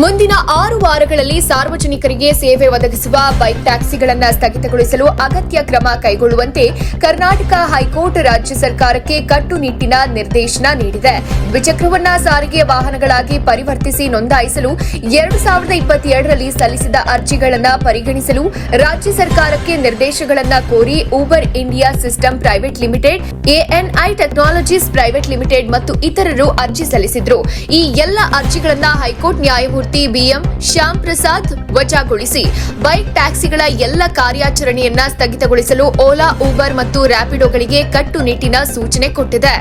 ಮುಂದಿನ ಆರು ವಾರಗಳಲ್ಲಿ ಸಾರ್ವಜನಿಕರಿಗೆ ಸೇವೆ ಒದಗಿಸುವ ಬೈಕ್ ಟ್ಯಾಕ್ಸಿಗಳನ್ನು ಸ್ಥಗಿತಗೊಳಿಸಲು ಅಗತ್ಯ ಕ್ರಮ ಕೈಗೊಳ್ಳುವಂತೆ ಕರ್ನಾಟಕ ಹೈಕೋರ್ಟ್ ರಾಜ್ಯ ಸರ್ಕಾರಕ್ಕೆ ಕಟ್ಟುನಿಟ್ಟಿನ ನಿರ್ದೇಶನ ನೀಡಿದೆ. ದ್ವಿಚಕ್ರವನ್ನ ಸಾರಿಗೆ ವಾಹನಗಳಾಗಿ ಪರಿವರ್ತಿಸಿ ನೋಂದಾಯಿಸಲು ಎರಡು ಸಾವಿರದ ಇಪ್ಪತ್ತೆರಡರಲ್ಲಿ ಸಲ್ಲಿಸಿದ ಅರ್ಜಿಗಳನ್ನು ಪರಿಗಣಿಸಲು ರಾಜ್ಯ ಸರ್ಕಾರಕ್ಕೆ ನಿರ್ದೇಶಗಳನ್ನು ಕೋರಿ Uber India system private limited ANI technologies private limited ಮತ್ತು ಇತರರು ಅರ್ಜಿ ಸಲ್ಲಿಸಿದ್ರು. ಈ ಎಲ್ಲ ಅರ್ಜಿಗಳನ್ನು ಹೈಕೋರ್ಟ್ ನ್ಯಾಯಮೂರ್ತಿ ಬಿಎಂ ಶ್ಯಾಮ್ ಪ್ರಸಾದ್ ವಜಾಗೊಳಿಸಿ. ಬೈಕ್ ಟ್ಯಾಕ್ಸಿಗಳ ಎಲ್ಲ ಕಾರ್ಯಾಚರಣೆಯನ್ನ ಸ್ಥಗಿತಗೊಳಿಸಲು ಓಲಾ ಊಬರ್ ಮತ್ತು ರ್ಯಾಪಿಡೋಗಳಿಗೆ ಕಟ್ಟುನಿಟ್ಟಿನ ಸೂಚನೆ ಕೊಟ್ಟಿದೆ.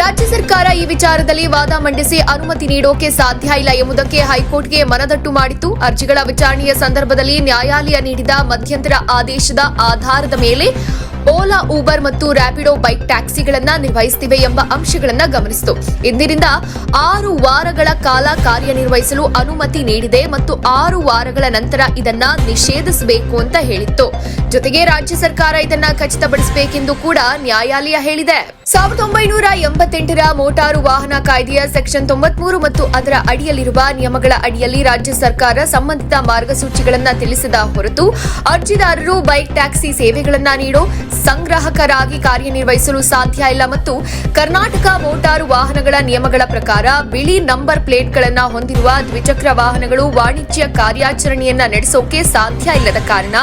ರಾಜ್ಯ ಸರ್ಕಾರ ಈ ವಿಚಾರದಲ್ಲಿ ವಾದ ಮಂಡಿಸಿ ಅನುಮತಿ ನೀಡೋಕೆ ಸಾಧ್ಯ ಇಲ್ಲ ಎಂಬುದಕ್ಕೆ ಹೈಕೋರ್ಟ್ಗೆ ಮನದಟ್ಟು ಮಾಡಿತ್ತು. ಅರ್ಜಿಗಳ ವಿಚಾರಣೆಯ ಸಂದರ್ಭದಲ್ಲಿ ನ್ಯಾಯಾಲಯ ನೀಡಿದ ಮಧ್ಯಂತರ ಆದೇಶದ ಆಧಾರದ ಮೇಲೆ ಓಲಾ ಊಬರ್ ಮತ್ತು ರ್ಯಾಪಿಡೋ ಬೈಕ್ ಟ್ಯಾಕ್ಸಿಗಳನ್ನ ನಿರ್ವಹಿಸುತ್ತಿವೆ ಎಂಬ ಅಂಶಗಳನ್ನ ಗಮನಿಸಿತು. ಇಂದಿನಿಂದ ಆರು ವಾರಗಳ ಕಾಲ ಕಾರ್ಯನಿರ್ವಹಿಸಲು ಅನುಮತಿ ನೀಡಿದೆ ಮತ್ತು ಆರು ವಾರಗಳ ನಂತರ ಇದನ್ನ ನಿಷೇಧಿಸಬೇಕು ಅಂತ ಹೇಳಿತ್ತು. ಜೊತೆಗೆ ರಾಜ್ಯ ಸರ್ಕಾರ ಇದನ್ನ ಖಚಿತಪಡಿಸಬೇಕೆಂದು ಕೂಡ ನ್ಯಾಯಾಲಯ ಹೇಳಿದೆ. ಸಾವಿರದ ಒಂಬೈನೂರ ಎಂಬತ್ತೆಂಟರ ಮೋಟಾರು ವಾಹನ ಕಾಯ್ದೆಯ ಸೆಕ್ಷನ್ ತೊಂಬತ್ಮೂರು ಮತ್ತು ಅದರ ಅಡಿಯಲ್ಲಿರುವ ನಿಯಮಗಳ ಅಡಿಯಲ್ಲಿ ರಾಜ್ಯ ಸರ್ಕಾರ ಸಂಬಂಧಿತ ಮಾರ್ಗಸೂಚಿಗಳನ್ನು ತಿಳಿಸದ ಹೊರತು ಅರ್ಜಿದಾರರು ಬೈಕ್, ಟ್ಯಾಕ್ಸಿ ಸೇವೆಗಳನ್ನು ನೀಡೋ ಸಂಗ್ರಾಹಕರಾಗಿ ಕಾರ್ಯನಿರ್ವಹಿಸಲು ಸಾಧ್ಯ ಇಲ್ಲ ಮತ್ತು ಕರ್ನಾಟಕ ಮೋಟಾರು ವಾಹನಗಳ ನಿಯಮಗಳ ಪ್ರಕಾರ ಬಿಳಿ ನಂಬರ್ ಪ್ಲೇಟ್ಗಳನ್ನು ಹೊಂದಿರುವ ದ್ವಿಚಕ್ರ ವಾಹನಗಳು ವಾಣಿಜ್ಯ ಕಾರ್ಯಾಚರಣೆಯನ್ನ ನಡೆಸೋಕೆ ಸಾಧ್ಯ ಇಲ್ಲದ ಕಾರಣ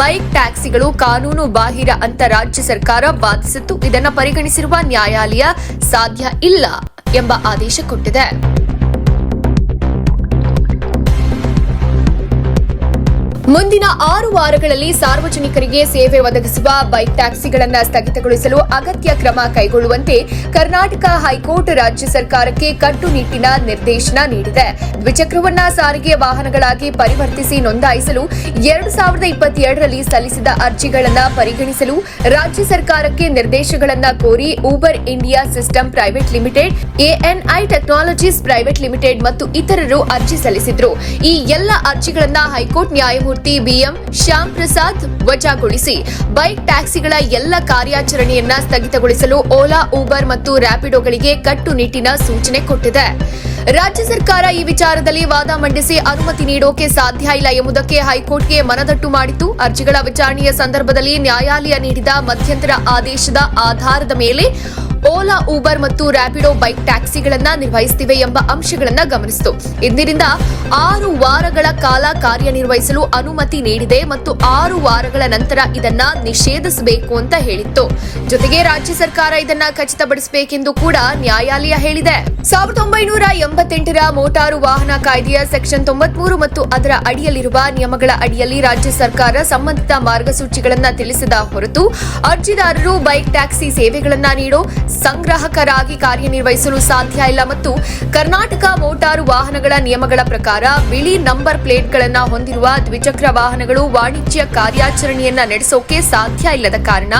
ಬೈಕ್ ಟ್ಯಾಕ್ಸಿಗಳು ಕಾನೂನು ಬಾಹಿರ ಅಂತ ರಾಜ್ಯ ಸರ್ಕಾರ ವಾದಿಸಿತ್ತು ಇದನ್ನು ಪರಿಗಣಿಸಿರುವ ನ್ಯಾಯಾಲಯ ಸಾಧ್ಯ ಇಲ್ಲ ಎಂಬ ಆದೇಶ ಕೊಟ್ಟಿದೆ. ಮುಂದಿನ ಆರು ವಾರಗಳಲ್ಲಿ ಸಾರ್ವಜನಿಕರಿಗೆ ಸೇವೆ ಒದಗಿಸುವ ಬೈಕ್ ಟ್ಯಾಕ್ಸಿಗಳನ್ನು ಸ್ಥಗಿತಗೊಳಿಸಲು ಅಗತ್ಯ ಕ್ರಮ ಕೈಗೊಳ್ಳುವಂತೆ ಕರ್ನಾಟಕ ಹೈಕೋರ್ಟ್ ರಾಜ್ಯ ಸರ್ಕಾರಕ್ಕೆ ಕಟ್ಟುನಿಟ್ಟಿನ ನಿರ್ದೇಶನ ನೀಡಿದೆ. ದ್ವಿಚಕ್ರವನ್ನ ಸಾರಿಗೆ ವಾಹನಗಳಾಗಿ ಪರಿವರ್ತಿಸಿ ನೋಂದಾಯಿಸಲು ಎರಡು ಸಾವಿರದ ಇಪ್ಪತ್ತೆರಡರಲ್ಲಿ ಸಲ್ಲಿಸಿದ ಅರ್ಜಿಗಳನ್ನು ಪರಿಗಣಿಸಲು ರಾಜ್ಯ ಸರ್ಕಾರಕ್ಕೆ ನಿರ್ದೇಶಗಳನ್ನು ಕೋರಿ Uber India system private limited ANI technologies private limited ಮತ್ತು ಇತರರು ಅರ್ಜಿ ಸಲ್ಲಿಸಿದ್ರು. ಈ ಎಲ್ಲ ಅರ್ಜಿಗಳನ್ನು ಹೈಕೋರ್ಟ್ ನ್ಯಾಯಮೂರ್ತಿ ಬಿಎಂ ಶ್ಯಾಮ್ ಪ್ರಸಾದ್ ವಜಾಗೊಳಿಸಿ. ಬೈಕ್ ಟ್ಯಾಕ್ಸಿಗಳ ಎಲ್ಲ ಕಾರ್ಯಾಚರಣೆಯನ್ನ ಸ್ಥಗಿತಗೊಳಿಸಲು ಓಲಾ ಊಬರ್ ಮತ್ತು ರ್ಯಾಪಿಡೋಗಳಿಗೆ ಕಟ್ಟುನಿಟ್ಟಿನ ಸೂಚನೆ ಕೊಟ್ಟಿದೆ. ರಾಜ್ಯ ಸರ್ಕಾರ ಈ ವಿಚಾರದಲ್ಲಿ ವಾದ ಮಂಡಿಸಿ ಅನುಮತಿ ನೀಡೋಕೆ ಸಾಧ್ಯ ಇಲ್ಲ ಎಂಬುದಕ್ಕೆ ಹೈಕೋರ್ಟ್ಗೆ ಮನದಟ್ಟು ಮಾಡಿತ್ತು. ಅರ್ಜಿಗಳ ವಿಚಾರಣೆಯ ಸಂದರ್ಭದಲ್ಲಿ ನ್ಯಾಯಾಲಯ ನೀಡಿದ ಮಧ್ಯಂತರ ಆದೇಶದ ಆಧಾರದ ಮೇಲೆ ಓಲಾ ಊಬರ್ ಮತ್ತು ರ್ಯಾಪಿಡೋ ಬೈಕ್ ಟ್ಯಾಕ್ಸಿಗಳನ್ನ ನಿರ್ವಹಿಸುತ್ತಿವೆ ಎಂಬ ಅಂಶಗಳನ್ನ ಗಮನಿಸಿತು. ಇಂದಿನಿಂದ ಆರು ವಾರಗಳ ಕಾಲ ಕಾರ್ಯನಿರ್ವಹಿಸಲು ಅನುಮತಿ ನೀಡಿದೆ ಮತ್ತು ಆರು ವಾರಗಳ ನಂತರ ಇದನ್ನ ನಿಷೇಧಿಸಬೇಕು ಅಂತ ಹೇಳಿತ್ತು. ಜೊತೆಗೆ ರಾಜ್ಯ ಸರ್ಕಾರ ಇದನ್ನ ಖಚಿತಪಡಿಸಬೇಕೆಂದು ಕೂಡ ನ್ಯಾಯಾಲಯ ಹೇಳಿದೆ. ಸಾವಿರದ ಒಂಬೈನೂರ ಎಂಬತ್ತೆಂಟರ ಮೋಟಾರು ವಾಹನ ಕಾಯ್ದೆಯ ಸೆಕ್ಷನ್ ತೊಂಬತ್ಮೂರು ಮತ್ತು ಅದರ ಅಡಿಯಲ್ಲಿರುವ ನಿಯಮಗಳ ಅಡಿಯಲ್ಲಿ ರಾಜ್ಯ ಸರ್ಕಾರ ಸಂಬಂಧಿತ ಮಾರ್ಗಸೂಚಿಗಳನ್ನು ತಿಳಿಸಿದ ಹೊರತು ಅರ್ಜಿದಾರರು ಬೈಕ್, ಟ್ಯಾಕ್ಸಿ ಸೇವೆಗಳನ್ನು ನೀಡೋ ಸಂಗ್ರಾಹಕರಾಗಿ ಕಾರ್ಯನಿರ್ವಹಿಸಲು ಸಾಧ್ಯ ಇಲ್ಲ ಮತ್ತು ಕರ್ನಾಟಕ ಮೋಟಾರು ವಾಹನಗಳ ನಿಯಮಗಳ ಪ್ರಕಾರ ಬಿಳಿ ನಂಬರ್ ಪ್ಲೇಟ್ಗಳನ್ನು ಹೊಂದಿರುವ ದ್ವಿಚಕ್ರ ವಾಹನಗಳು ವಾಣಿಜ್ಯ ಕಾರ್ಯಾಚರಣೆಯನ್ನ ನಡೆಸೋಕೆ ಸಾಧ್ಯ ಇಲ್ಲದ ಕಾರಣ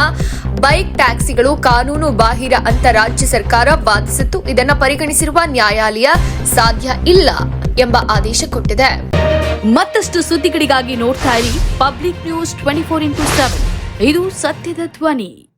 ಬೈಕ್ ಟ್ಯಾಕ್ಸಿಗಳು ಕಾನೂನು ಬಾಹಿರ ಅಂತ ರಾಜ್ಯ ಸರ್ಕಾರ ವಾದಿಸಿತ್ತು. ಇದನ್ನು ಪರಿಗಣಿಸಿರುವ ನ್ಯಾಯಾಲಯ ಸಾಧ್ಯ ಇಲ್ಲ ಎಂಬ ಆದೇಶ ಕೊಟ್ಟಿದೆ. ಮತ್ತಷ್ಟು ಸುದ್ದಿಗಳಿಗಾಗಿ ನೋಡ್ತಾ ಇರಿ public news twenty four into seven. ಇದು ಸತ್ಯದ ಧ್ವನಿ.